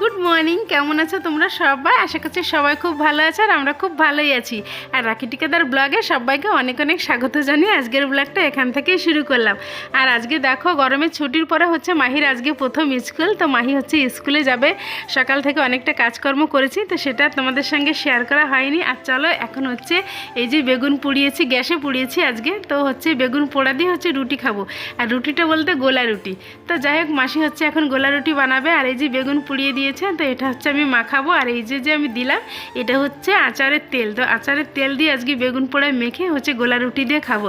Good morning. কেমন আছো তোমরা সবাই? আশা করছি সবাই খুব ভালো আছে আর আমরা খুব ভালোই আছি। আর রাখি টিকাদার ব্লগে সবাইকে অনেক অনেক স্বাগত জানিয়ে আজকের ব্লগটা এখান থেকেই শুরু করলাম। আর আজকে দেখো, গরমের ছুটির পরে হচ্ছে মাহির আজকে প্রথম স্কুল, তো মাহি হচ্ছে স্কুলে যাবে। সকাল থেকে অনেকটা কাজকর্ম করেছি, তো সেটা তোমাদের সঙ্গে শেয়ার করা হয়নি। আর চলো, এখন হচ্ছে এই যে বেগুন পুড়িয়েছি, গ্যাসে পুড়িয়েছি আজকে, তো হচ্ছে বেগুন পোড়া দিয়ে হচ্ছে রুটি খাব। আর রুটিটা বলতে গোলা রুটি। তো যাই হোক, মাসি হচ্ছে এখন গোলা রুটি বানাবে, আর এই যে বেগুন পুড়িয়ে দিয়েছে তো এটা হচ্ছে আমি মাখাবো। আর এই যে যে আমি দিলাম এটা হচ্ছে আচারের তেল। তো আচারের তেল দিয়ে আজকে বেগুন পোড়ায় মেখে হচ্ছে গোলা রুটি দিয়ে খাব।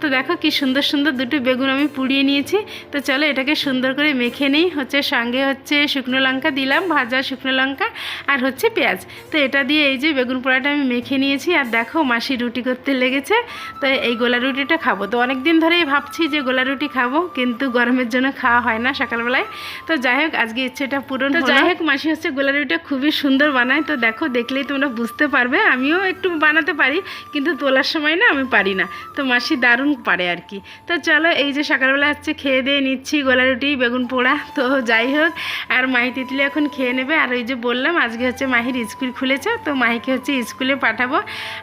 তো দেখো কি সুন্দর সুন্দর দুটো বেগুন আমি পুড়িয়ে নিয়েছি। তো চলো এটাকে সুন্দর করে মেখে নিই। হচ্ছে সঙ্গে হচ্ছে শুকনো লঙ্কা দিলাম ভাজা শুকনো লঙ্কা আর হচ্ছে পেঁয়াজ। তো এটা দিয়ে এই যে বেগুন পোড়াটা আমি মেখে নিয়েছি। আর দেখো মাসি রুটি করতে লেগেছে তো এই গোলা রুটিটা খাব। তো অনেক দিন ধরেই ভাবছি যে গোলা রুটি খাব কিন্তু গরমের জন্য খাওয়া হয় না সকালবেলায়। তো যাই হোক আজকে ইচ্ছেটা পূরণ যাই হোক মাসি হচ্ছে গোলা রুটিটা খুবই সুন্দর বানায়। তো দেখো, দেখলেই তোমরা বুঝতে পারবে। আমিও একটু বানাতে পারি, কিন্তু তোলার সময় না আমি পারি না। তো মাসি দারুণ পারে আর কি। তো চলো, এই যে সকালবেলা হচ্ছে খেয়ে দিয়ে নিচ্ছি গোলা রুটি বেগুন পোড়া। তো যাই হোক আর মাহি তিতলি এখন খেয়ে নেবে। আর ওই যে বললাম, আজকে হচ্ছে মাহির স্কুল খুলেছে। তো মাহিকে হচ্ছে স্কুলে পাঠাবো।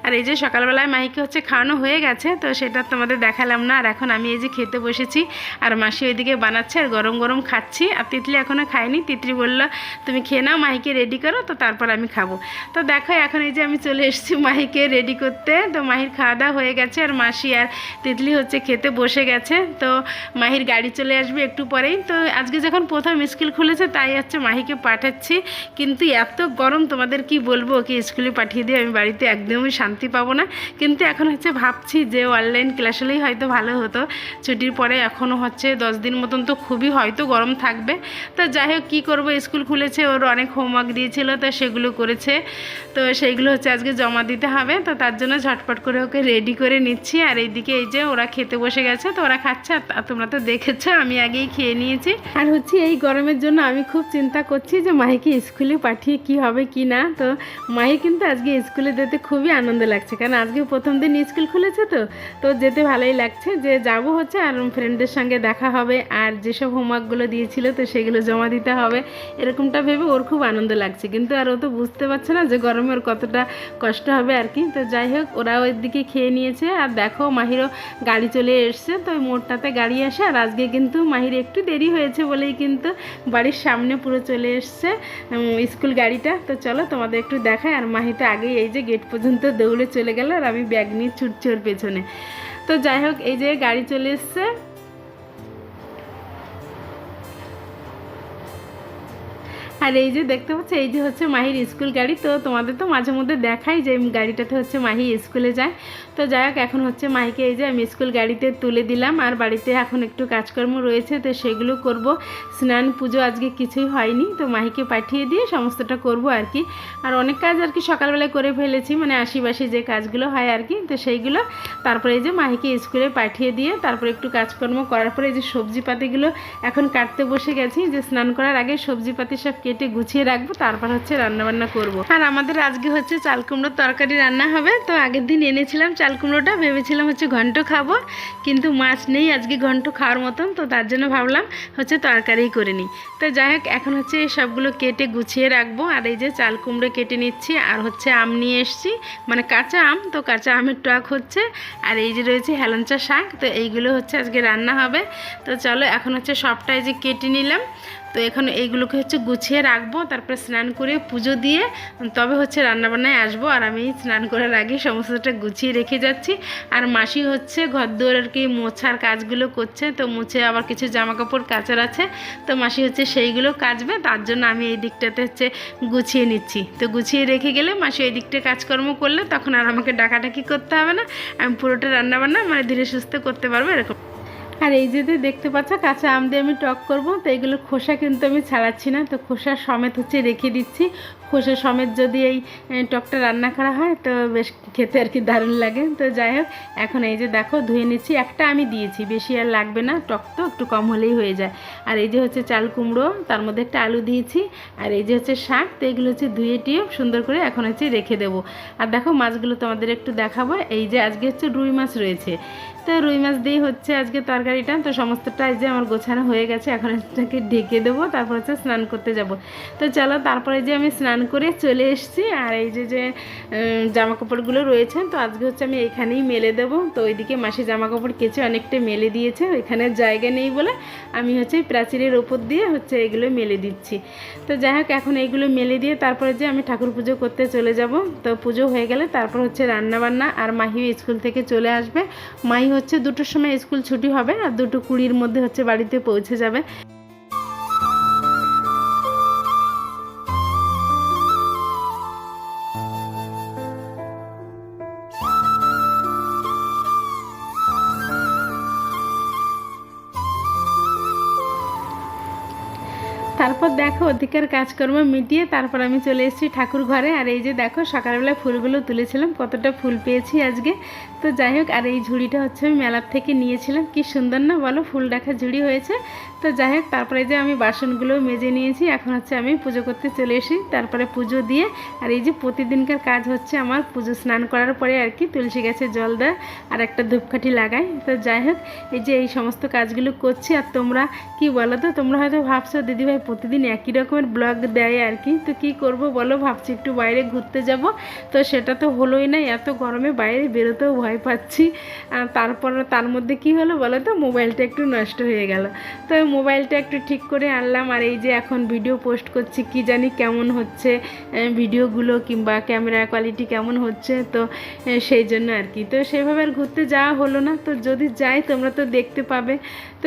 আর এই যে সকালবেলায় মাহিকে হচ্ছে খাওয়ানো হয়ে গেছে, তো সেটা তোমাদের দেখালাম না। আর এখন আমি এই যে খেতে বসেছি, আর মাসি ওইদিকে বানাচ্ছে, আর গরম গরম খাচ্ছি। আর তিতলি এখনও খায়নি। তিতলি বলল তুমি খেয়ে নাও, মাহিকে রেডি করো, তো তারপর আমি খাব। তো দেখো, এখন এই যে আমি চলে এসেছি মাহিকে রেডি করতে। তো মাহির খাওয়া দাওয়া হয়ে গেছে, আর মাসি আর তিতলি হচ্ছে খেতে বসে গেছে। তো মাহির গাড়ি চলে আসবে একটু পরেই। তো আজকে যখন প্রথম স্কুল খুলেছে, তাই হচ্ছে মাহিকে পাঠাচ্ছি। কিন্তু এত গরম, তোমাদের কি বলব? কি স্কুলে পাঠিয়ে দিয়ে আমি বাড়িতে একদমই শান্তি পাবো না। কিন্তু এখন হচ্ছে ভাবছি যে অনলাইন ক্লাস হলেই হয়তো ভালো হতো। ছুটির পরে এখনও হচ্ছে দশ দিন মতন তো খুবই হয়তো গরম থাকবে। তো যাই হোক, কী করব? স্কুল খুলেছে ওর অনেক হোমওয়ার্ক দিয়েছিল, তো সেগুলো করেছে। তো সেইগুলো হচ্ছে আজকে জমা দিতে হবে, তো তার জন্য ঝটপট করে ওকে রেডি করে নিচ্ছি। আর এইদিকে এই যে ওরা খেতে বসে গেছে, তো ওরা খাচ্ছে, আর তোমরা তো দেখেছ, আমি আগেই খেয়ে নিয়েছি। আর হচ্ছে এই গরমের জন্য আমি খুব চিন্তা করছি যে মাহিকে স্কুলে পাঠিয়ে কি হবে কি না, তো মাহি কিন্তু আজকে স্কুলে যেতে খুবই আনন্দ লাগছে। কারণ আজকে প্রথম দিন স্কুল খুলেছে তো তো যেতে ভালোই লাগছে যে যাব হচ্ছে, আর ফ্রেন্ডদের সঙ্গে দেখা হবে, আর যেসব হোমওয়ার্কগুলো দিয়েছিল তো সেগুলো জমা দিতে হবে। এরকমটা ভেবে ওর খুব আনন্দ লাগছে। কিন্তু আর ও তো বুঝতে পারছে না যে গরমে ওর কতটা কষ্ট হবে আর কি। তো যাই হোক, ওরা ওই দিকে খেয়ে নিয়েছে। আর দেখো, মাহিরও গাড়ি চলে এসছে। তো ওই মোড়টাতে গাড়ি আসে। আর আজকে কিন্তু মাহির একটু দেরি হয়েছে বলেই কিন্তু বাড়ির সামনে পুরো চলে এসছে স্কুল গাড়িটা। তো চলো তোমাদের একটু দেখায় আর মাহি তো আগেই এই যে গেট পর্যন্ত দৌড়ে চলে গেল। আর আমি ব্যাগ নিয়ে ছুটছি ওর পেছনে। তো যাই হোক, এই যে গাড়ি চলে এসছে। আর এই যে দেখতে পাচ্ছ, এই যে হচ্ছে মাহির স্কুল গাড়ি। তো তোমাদের তো মাঝে মধ্যে দেখাই যে গাড়িটাতে হচ্ছে মাহি স্কুলে যায়। তো যাই হোক, এখন হচ্ছে মাহিকে এই যে আমি স্কুল গাড়িতে তুলে দিলাম। আর বাড়িতে এখন একটু কাজকর্ম রয়েছে, তো সেগুলো করব। স্নান পুজো আজকে কিছুই হয়নি, তো মাহিকে পাঠিয়ে দিয়ে সমস্তটা করব আর কি। আর অনেক কাজ আর কি সকালবেলায় করে ফেলেছি মানে আশিবাসি যে কাজগুলো হয় আর কি, তো সেইগুলো। তারপরে এই যে মাহিকে স্কুলে পাঠিয়ে দিয়ে, তারপরে একটু কাজকর্ম করার পরে এই যে সবজি পাতিগুলো এখন কাটতে বসে গেছি। যে স্নান করার আগে সবজি পাতি সব কেটে গুছিয়ে রাখব, তারপর হচ্ছে রান্নাবান্না করব। আর আমাদের আজকে হচ্ছে চাল কুমড়োর তরকারি রান্না হবে, তো আগের দিন এনেছিলাম চাল কুমড়োটা, ভেবেছিলাম হচ্ছে ঘন্ট খাব, কিন্তু মাছ নেই আজকে ঘন্ট খাওয়ার মতন, তো তার জন্য ভাবলাম হচ্ছে তরকারিই করে নিই। তো যাই হোক, এখন হচ্ছে সবগুলো কেটে গুছিয়ে রাখব, আর এই যে চাল কুমড়ো কেটে নিচ্ছি, আর হচ্ছে আম নিয়ে এসছি মানে কাঁচা আম, তো কাঁচা আমের টক হচ্ছে, আর এই যে রয়েছে হেলঞ্চা শাক, তো এইগুলো হচ্ছে আজকে রান্না হবে। তো চলো, এখন হচ্ছে সবটাই যে কেটে নিলাম তো এখন এইগুলোকে হচ্ছে গুছিয়ে রাখব, তারপরে স্নান করে পুজো দিয়ে তবে হচ্ছে রান্নাবান্নায় আসব। আর আমি স্নান করার আগে সমস্তটা গুছিয়ে রেখে যাচ্ছি। আর মাসি হচ্ছে ঘর দুয়ার আর কি মোছার কাজগুলো করছে, তো মুছে আবার কিছু জামা কাপড় কাচার আছে। তো মাসি হচ্ছে সেইগুলো কাচবে, তার জন্য আমি এই দিকটাতে হচ্ছে গুছিয়ে নিচ্ছি। তো গুছিয়ে রেখে গেলে মাসি এই দিকটা কাজকর্ম করলে তখন আর আমাকে ডাকাডাকি করতে হবে না। আমি পুরোটা রান্নাবান্না মানে ধীরে সুস্থে করতে পারব এরকম। আর এই যে দেখতে পাচ্ছ, কাঁচা আম দিয়ে আমি টক করব, তো এইগুলো খোসা কিন্তু আমি ছাড়াচ্ছি না, তো খোসা সমেত হচ্ছে রেখে দিচ্ছি। খোসা সমেত যদি এই টকটা রান্না করা হয়, তো বেশ খেতে আর কি দারুণ লাগে। তো যাই হোক, এখন এই যে দেখো, ধুয়ে নিচ্ছি। একটা আমি দিয়েছি, বেশি আর লাগবে না, টক তো একটু কম হলেই হয়ে যায়। আর এই যে হচ্ছে চাল কুমড়ো, তার মধ্যে একটা আলু দিয়েছি। আর এই যে হচ্ছে শাক, তো এগুলো হচ্ছে ধুয়ে টিয়ে সুন্দর করে এখন হচ্ছে রেখে দেবো। আর দেখো, মাছগুলো তোমাদের একটু দেখাবো। এই যে আজকে হচ্ছে রুই মাছ রয়েছে। তো রুই মাছ দিয়ে হচ্ছে আজকে তরকারিটা। তো সমস্তটা যে আমার গোছানো হয়ে গেছে, এখন এটাকে ঢেকে দেবো, তারপর হচ্ছে স্নান করতে যাব। তো চলো, তারপরে যে আমি স্নান করে চলে এসেছি। আর এই যে যে জামা কাপড়গুলো রয়েছে, তো আজকে হচ্ছে আমি এখানেই মেলে দেবো। তো ওইদিকে মাসি জামা কাপড় কেচে অনেকটা মেলে দিয়েছে এখানে জায়গা নেই বলে আমি হচ্ছে প্রাচীরের ওপর দিয়ে হচ্ছে এগুলো মেলে দিচ্ছি। তো যাই হোক, এখন এইগুলো মেলে দিয়ে তারপরে যে আমি ঠাকুর পুজো করতে চলে যাব। তো পুজো হয়ে গেলে তারপর হচ্ছে রান্না বান্না আর মাহিও স্কুল থেকে চলে আসবে। মাহি হচ্ছে দুটোর সময় স্কুল ছুটি হবে, আর দুটো কুড়ির মধ্যে হচ্ছে বাড়িতে পৌঁছে যাবে। তারপর দেখো অধিকার কাজকর্ম মিটিয়ে তারপর আমি চলে এসেছি ঠাকুর ঘরে। আর এই যে দেখো সকালবেলা ফুলগুলো তুলেছিলাম, কতটা ফুল পেয়েছি আজকে। তো যাই হোক, আর এই ঝুড়িটা হচ্ছে আমি মেলার থেকে নিয়েছিলাম। কি সুন্দর না বলো, ফুল রাখা ঝুড়ি হয়েছে। তো যাই হোক, তারপরে যে আমি বাসনগুলো মেজে নিয়েছি, এখন হচ্ছে আমি পুজো করতে চলে এসি তারপরে পুজো দিয়ে, আর এই যে প্রতিদিনকার কাজ হচ্ছে আমার পুজো স্নান করার পরে আর কি, তুলসী গাছে জল দেয় আর একটা ধূপকাঠি লাগাই। তো যাই হোক, এই যে এই সমস্ত কাজগুলো করছি, আর তোমরা কি বলো তো, তোমরা হয়তো ভাবছ, দিদিভাই প্রতিদিন একই রকমের ব্লগ দেয় আর কি। তো কি করব বলো? ভাবছি একটু বাইরে ঘুরতে যাব। তো সেটা তো হলোই না, এত গরমে বাইরে বেরোতেও ভয় পাচ্ছি। তারপর তার মধ্যে কি হলো বলো তো? মোবাইলটা একটু নষ্ট হয়ে গেল। তো মোবাইলটা একটু ঠিক করে আনলাম আর এই যে এখন ভিডিও পোস্ট করছি, কি জানি কেমন হচ্ছে ভিডিওগুলো কিংবা ক্যামেরা কোয়ালিটি কেমন হচ্ছে, তো সেই জন্য আর কি। তো সেভাবে আর ঘুরতে যাওয়া হলো না। তো যদি যাই তোমরা তো দেখতে পাবে।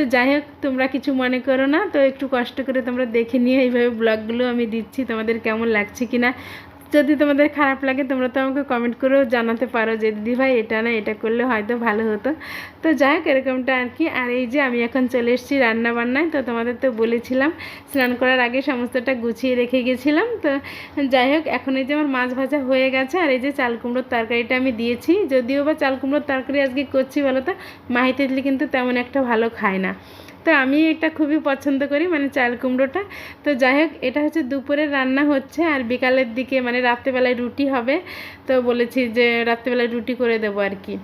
তো যাই হোক, তোমরা কিছু মনে করো না। তো একটু কষ্ট করে তোমরা দেখে নিয়ে এইভাবে ব্লগগুলো আমি দিচ্ছি। তোমাদের কেমন লাগছে কি না যদি তোমাদের খারাপ লাগে, তোমরা তো আমাকে কমেন্ট করেও জানাতে পারো যে, দিদি ভাই, এটা না, এটা করলে হয়তো ভালো হতো। তো যাই হোক, এরকমটা আর কি। আর এই যে, আমি এখন চলে এসেছি রান্নাবান্নায়। তো তোমাদের তো বলেছিলাম, স্নান করার আগে সমস্তটা গুছিয়ে রেখে গেছিলাম। তো যাই হোক, এখন এই যে, আমার মাছ ভাজা হয়ে গেছে। আর এই যে, চাল কুমড়োর তরকারিটা আমি দিয়েছি। যদিও বা চাল কুমড়োর তরকারি আজকে করছি বলো তো, মাহিতে তেতলি কিন্তু তেমন একটা ভালো খায় না। তো আমি এটা খুবই পছন্দ করি মানে চাল কুমড়োটা। তো যাই হোক, এটা হচ্ছে দুপুরের রান্না হচ্ছে আর বিকালের দিকে মানে রাত্রেবেলায় রুটি হবে। তো বলেছি যে রাত্রেবেলায় রুটি করে দেবো আর কি।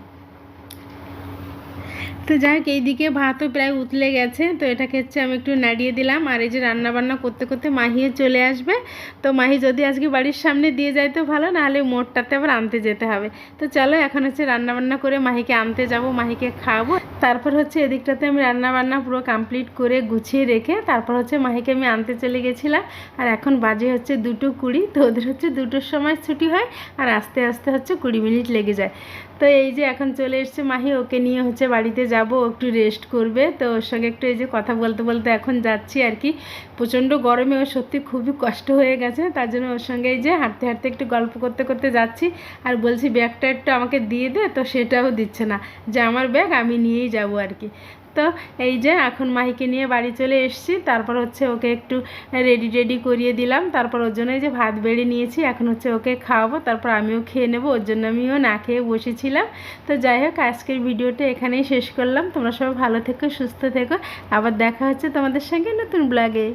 তো যাই হোক, এইদিকে ভাতও প্রায় উতলে গেছে। তো এটাকে হচ্ছে আমি একটু নাড়িয়ে দিলাম। আর এই যে রান্না বান্না করতে করতে মাহিও চলে আসবে। তো মাহি যদি আজকে বাড়ির সামনে দিয়ে যায় তো ভালো নাহলে মোড়টাতে আবার আনতে যেতে হবে। তো চলো, এখন হচ্ছে রান্নাবান্না করে মাহিকে আনতে যাব, মাহিকে খাওয়াবো। তারপর হচ্ছে এদিকটাতে আমি রান্নাবান্না পুরো কমপ্লিট করে গুছিয়ে রেখে তারপর হচ্ছে মাহিকে আমি আনতে চলে গেছিলাম। আর এখন বাজে হচ্ছে দুটো কুড়ি, তো ওদের হচ্ছে দুটোর সময় ছুটি হয়। আর আস্তে আস্তে হচ্ছে কুড়ি মিনিট লেগে যায়। তো এই যে এখন চলে এসছে মাহি, ওকে নিয়ে হচ্ছে বাড়িতে যাব একটু রেস্ট করবে। তো ওর সঙ্গে একটু এই যে কথা বলতে বলতে এখন যাচ্ছি আর কি। প্রচণ্ড গরমে ও সত্যি খুবই কষ্ট হয়ে গেছে, তার জন্য ওর সঙ্গে এই যে হাঁটতে হাঁটতে একটু গল্প করতে করতে যাচ্ছি। আর বলছি, ব্যাগটা একটু আমাকে দিয়ে দে, তো সেটাও দিচ্ছে না। যে, আমার ব্যাগ, আমি নিয়েই যাব আর কি। তো এই যে এখন মাহিকে নিয়ে বাড়ি চলে এসছি। তারপর হচ্ছে ওকে একটু রেডি রেডি করিয়ে দিলাম। তারপর ওর জন্য যে ভাত বেড়ে নিয়েছি, এখন হচ্ছে ওকে খাওয়াবো। তারপর আমিও খেয়ে নেব, ওর জন্য আমিও না খেয়ে বসেছিলাম। তো যাই হোক, আজকের ভিডিওটা এখানেই শেষ করলাম। তোমরা সবাই ভালো থেকো, সুস্থ থেকো। আবার দেখা হচ্ছে তোমাদের সঙ্গে নতুন ব্লগে